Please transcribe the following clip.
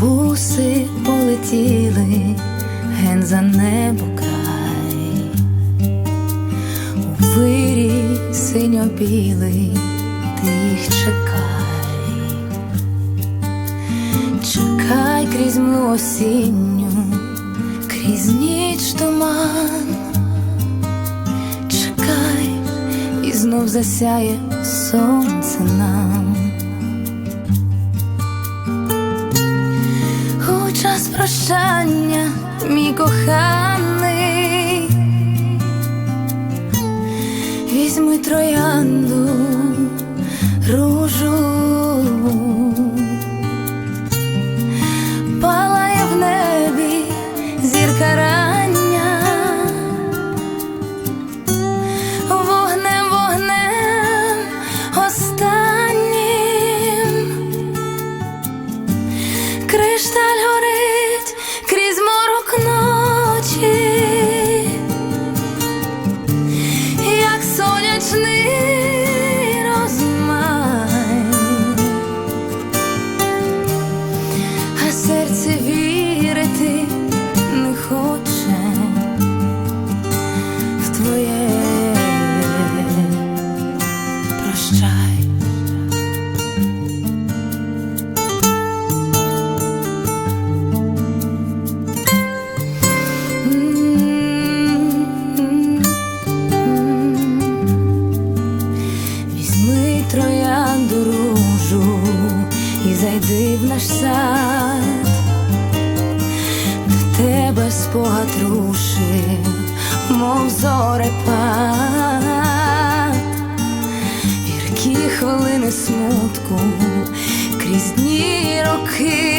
Гуси полетіли ген за небо край, у вирі синьо-білий ти їх чекай, чекай крізь млу осінню, крізь ніч туман, чекай, і знов засяє сонце нам. Час мій коханий, візьми троянду, ружу, палає в небі зірка вогнем, вогнем останнім. Кришталь наш сад, до тебе спогад рушив, мов зорепад, гіркі хвилини смутку крізь дні роки